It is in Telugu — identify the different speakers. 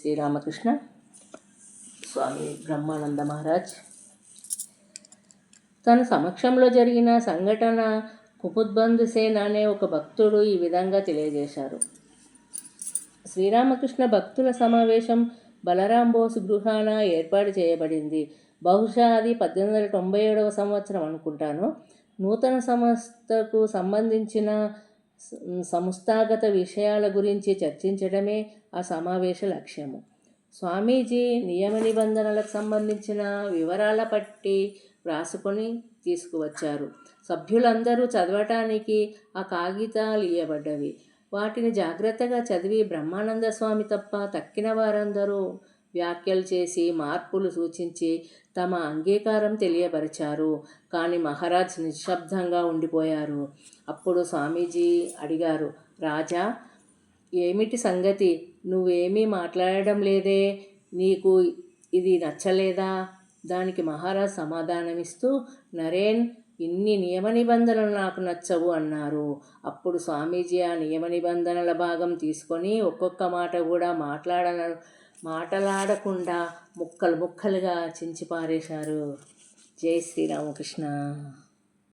Speaker 1: శ్రీరామకృష్ణ స్వామి బ్రహ్మానంద మహారాజ్. తన సమక్షంలో జరిగిన సంఘటన కుపుద్బంద్ సేన్ అనే ఒక భక్తుడు ఈ విధంగా తెలియజేశారు. శ్రీరామకృష్ణ భక్తుల సమావేశం బలరాం బోస్ గృహాన ఏర్పాటు చేయబడింది. బహుశా అది పద్దెనిమిది వందల తొంభై ఏడవ సంవత్సరం అనుకుంటాను. నూతన సంస్థకు సంబంధించిన సంస్థాగత విషయాల గురించి చర్చించడమే ఆ సమావేశ లక్ష్యము. స్వామీజీ నియమ నిబంధనలకు సంబంధించిన వివరాల పట్టి వ్రాసుకొని తీసుకువచ్చారు. సభ్యులందరూ చదవటానికి ఆ కాగితాలు ఇవ్వబడ్డవి వాటిని జాగ్రత్తగా చదివి బ్రహ్మానంద స్వామి తప్ప తక్కిన వారందరూ వ్యాఖ్యలు చేసి మార్పులు సూచించి తమ అంగీకారం తెలియపరిచారు. కానీ మహారాజ్ నిశ్శబ్దంగా ఉండిపోయారు. అప్పుడు స్వామీజీ అడిగారు రాజా ఏమిటి సంగతి? నువ్వేమీ మాట్లాడడం లేదే? నీకు ఇది నచ్చలేదా? దానికి మహారాజ్ సమాధానమిస్తూ నరేన్ ఇన్ని నియమ నిబంధనలు నాకు నచ్చవు అన్నారు. అప్పుడు స్వామీజీ ఆ నియమ నిబంధనల భాగం తీసుకొని ఒక్కొక్క మాట కూడా మాట్లాడ మాటలాడకుండా ముక్కలు ముక్కలుగా చించి పారేశారు. జై శ్రీరామకృష్ణ.